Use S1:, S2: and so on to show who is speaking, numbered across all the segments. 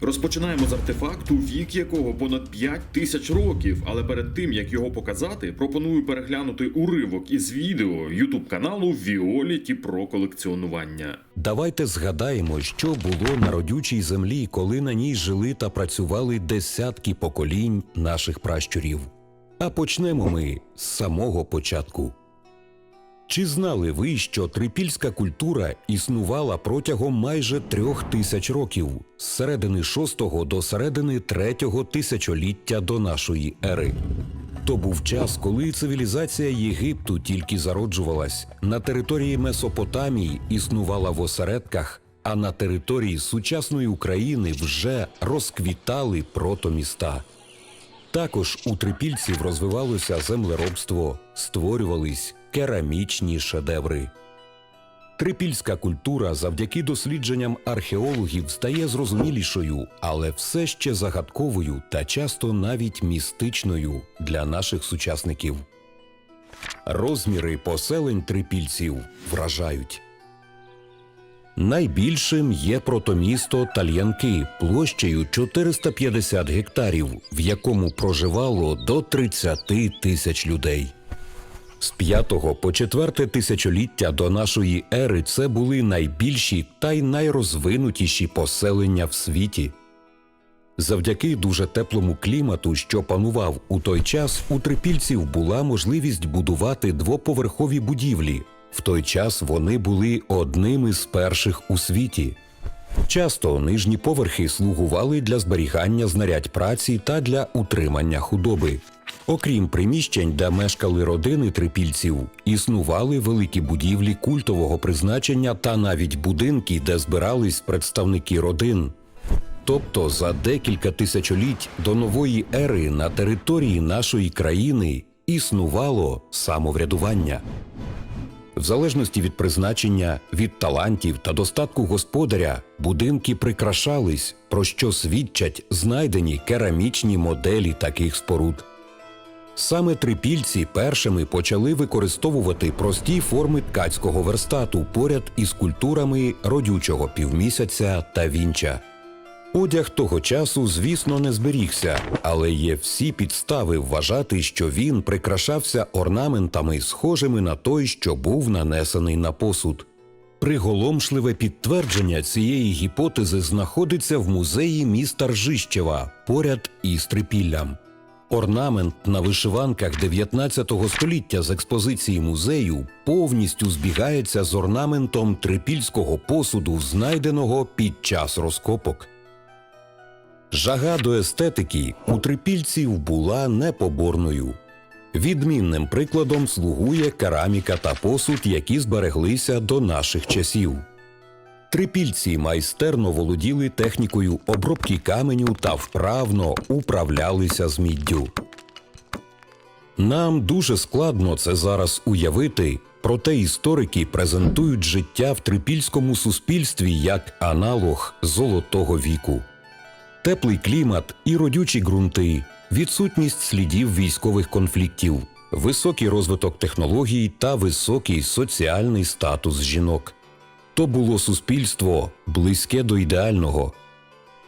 S1: Розпочинаємо з артефакту, вік якого понад 5 тисяч років. Але перед тим як його показати, пропоную переглянути уривок із відео Ютуб каналу Violet про колекціонування.
S2: Давайте згадаємо, що було на родючій землі, коли на ній жили та працювали десятки поколінь наших пращурів. А почнемо ми з самого початку. Чи знали ви, що трипільська культура існувала протягом майже трьох тисяч років з середини шостого до середини третього тисячоліття до нашої ери? То був час, коли цивілізація Єгипту тільки зароджувалась, на території Месопотамії існувала в осередках, а на території сучасної України вже розквітали протоміста. Також у трипільців розвивалося землеробство, створювались керамічні шедеври. Трипільська культура завдяки дослідженням археологів стає зрозумілішою, але все ще загадковою та часто навіть містичною для наших сучасників. Розміри поселень трипільців вражають. Найбільшим є протомісто Тальянки площею 450 гектарів, в якому проживало до 30 тисяч людей. З 5 по 4 тисячоліття до нашої ери це були найбільші та й найрозвинутіші поселення в світі. Завдяки дуже теплому клімату, що панував у той час, у трипільців була можливість будувати двоповерхові будівлі. В той час вони були одними з перших у світі. Часто нижні поверхи слугували для зберігання знарядь праці та для утримання худоби. Окрім приміщень, де мешкали родини трипільців, існували великі будівлі культового призначення та навіть будинки, де збирались представники родин. Тобто за декілька тисячоліть до нової ери на території нашої країни існувало самоврядування. В залежності від призначення, від талантів та достатку господаря, будинки прикрашались, про що свідчать знайдені керамічні моделі таких споруд. Саме трипільці першими почали використовувати прості форми ткацького верстату поряд із культурами родючого півмісяця та вінча. Одяг того часу, звісно, не зберігся, але є всі підстави вважати, що він прикрашався орнаментами, схожими на той, що був нанесений на посуд. Приголомшливе підтвердження цієї гіпотези знаходиться в музеї міста Ржищева поряд із Трипіллям. Орнамент на вишиванках 19 століття з експозиції музею повністю збігається з орнаментом трипільського посуду, знайденого під час розкопок. Жага до естетики у трипільців була непоборною. Відмінним прикладом слугує кераміка та посуд, які збереглися до наших часів. Трипільці майстерно володіли технікою обробки каменю та вправно управлялися з міддю. Нам дуже складно це зараз уявити, проте історики презентують життя в трипільському суспільстві як аналог золотого віку. Теплий клімат і родючі ґрунти, відсутність слідів військових конфліктів, високий розвиток технологій та високий соціальний статус жінок. То було суспільство близьке до ідеального.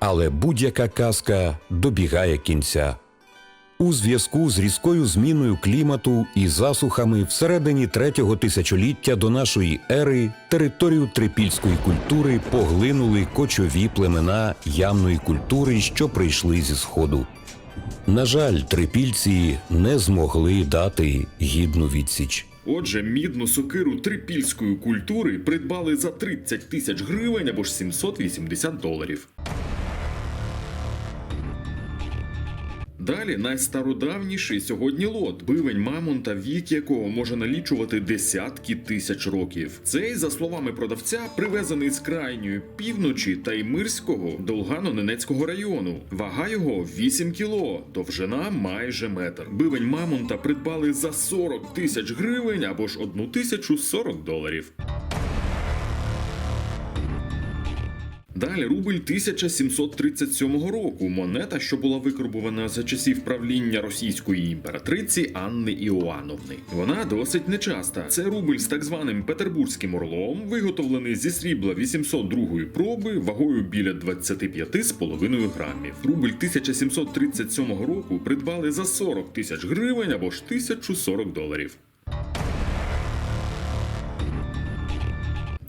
S2: Але будь-яка казка добігає кінця. У зв'язку з різкою зміною клімату і засухами всередині третього тисячоліття до нашої ери територію трипільської культури поглинули кочові племена ямної культури, що прийшли зі сходу. На жаль, трипільці не змогли дати гідну відсіч.
S1: Отже, мідну сокиру трипільської культури придбали за 30 тисяч гривень або ж 780 доларів. Далі найстародавніший сьогодні лот, бивень мамонта, вік якого може налічувати десятки тисяч років. Цей, за словами продавця, привезений з крайньої півночі Таймирського Долгано-Ненецького району. Вага його 8 кіло, довжина майже метр. Бивень мамонта придбали за 40 тисяч гривень або ж 1 тисячу 40 доларів. Далі рубль 1737 року. Монета, що була викарбувана за часів правління російської імператриці Анни Іоанновни. Вона досить нечаста. Це рубль з так званим Петербурзьким орлом, виготовлений зі срібла 802-ї проби вагою біля 25,5 грамів. Рубль 1737 року придбали за 40 тисяч гривень або ж 1040 доларів.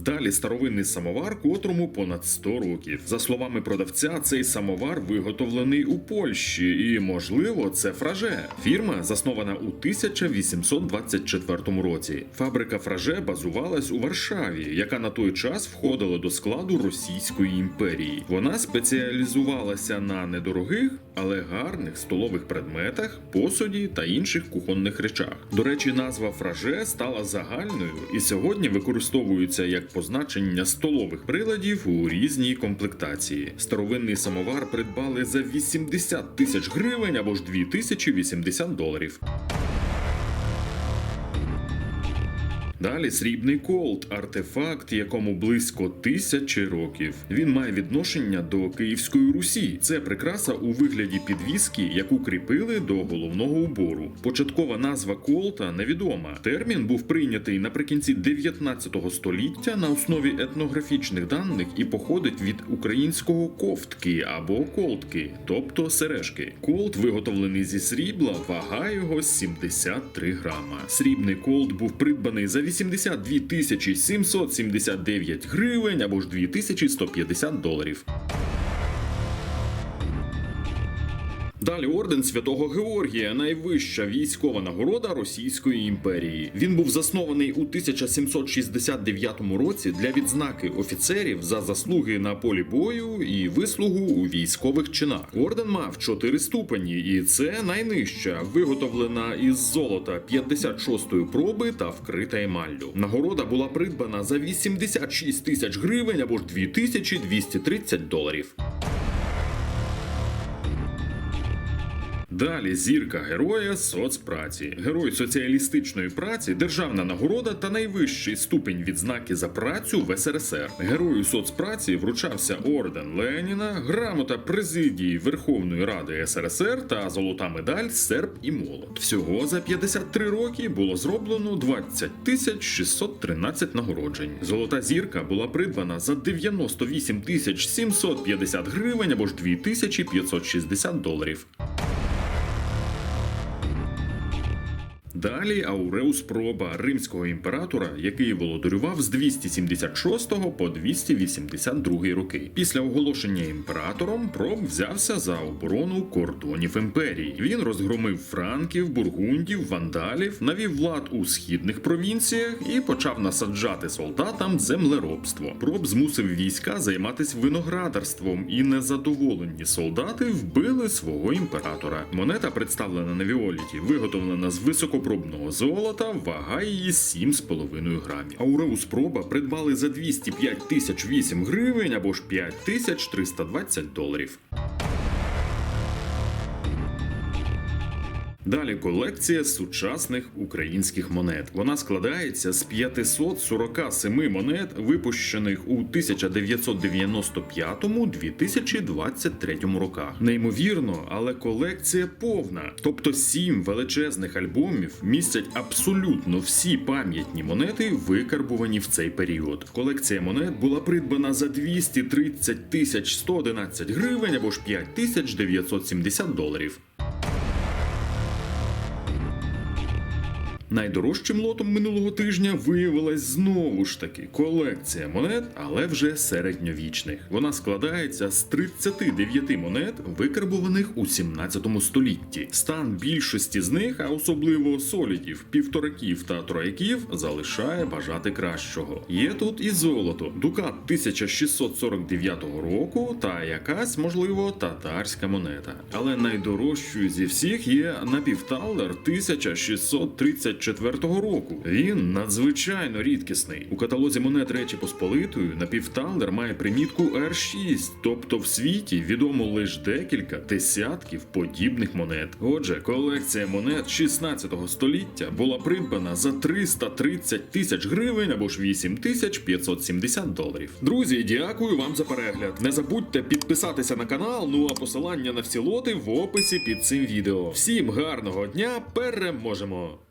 S1: Далі старовинний самовар, котрому понад 100 років. За словами продавця, цей самовар виготовлений у Польщі, і можливо, це фраже. Фірма заснована у 1824 році. Фабрика фраже базувалась у Варшаві, яка на той час входила до складу Російської імперії. Вона спеціалізувалася на недорогих, але гарних столових предметах, посуді та інших кухонних речах. До речі, назва фраже стала загальною і сьогодні використовується як позначення столових приладів у різній комплектації. Старовинний самовар придбали за 80 тисяч гривень або ж 2080 доларів. Далі срібний колт, артефакт, якому близько тисячі років. Він має відношення до Київської Русі. Це прикраса у вигляді підвіски, яку кріпили до головного убору. Початкова назва колта невідома. Термін був прийнятий наприкінці 19 століття на основі етнографічних даних і походить від українського ковтки або колтки, тобто сережки. Колт виготовлений зі срібла, вага його 73 грама. Срібний колт був придбаний за 82 тисячі 779 гривень або ж 2150 доларів. Далі орден святого Георгія, найвища військова нагорода Російської імперії. Він був заснований у 1769 році для відзнаки офіцерів за заслуги на полі бою і вислугу у військових чинах. Орден мав чотири ступені, і це найнижча, виготовлена із золота 56-ї проби та вкрита емаллю. Нагорода була придбана за 86 тисяч гривень або ж 2230 доларів. Далі зірка героя соцпраці. Герой соціалістичної праці, державна нагорода та найвищий ступень відзнаки за працю в СРСР. Герою соцпраці вручався орден Леніна, грамота президії Верховної Ради СРСР та золота медаль Серб і молот. Всього за 53 роки було зроблено 20 тисяч 613 нагороджень. Золота зірка була придбана за 98 тисяч 750 гривень або ж 2560 доларів. Далі Ауреус Проба римського імператора, який володарював з 276 по 282 роки. Після оголошення імператором Проб взявся за оборону кордонів імперії. Він розгромив франків, бургундів, вандалів, навів влад у східних провінціях і почав насаджати солдатам землеробство. Проб змусив війська займатися виноградарством, і незадоволені солдати вбили свого імператора. Монета представлена на Віоліті, виготовлена з високопробного золота, вага її 7,5 грамів. Ауреус проба придбали за 205 тисяч 8 гривень або ж 5 тисяч 320 доларів. Далі колекція сучасних українських монет. Вона складається з 547 монет, випущених у 1995-2023 роках. Неймовірно, але колекція повна. Тобто сім величезних альбомів містять абсолютно всі пам'ятні монети, викарбувані в цей період. Колекція монет була придбана за 230 тисяч 111 гривень або ж 5 тисяч 970 доларів. Найдорожчим лотом минулого тижня виявилась знову ж таки колекція монет, але вже середньовічних. Вона складається з 39 монет, викарбуваних у 17 столітті. Стан більшості з них, а особливо солідів, півтораків та трояків, залишає бажати кращого. Є тут і золото, дукат 1649 року та якась, можливо, татарська монета. Але найдорожчою зі всіх є напівталер 1630 1934 року. Він надзвичайно рідкісний. У каталозі монет Речі Посполитої напівталер має примітку R6, тобто в світі відомо лише декілька десятків подібних монет. Отже, колекція монет 16 століття була придбана за 330 тисяч гривень або ж 8 тисяч 570 доларів. Друзі, дякую вам за перегляд. Не забудьте підписатися на канал. Ну а посилання на всі лоти в описі під цим відео. Всім гарного дня, переможемо!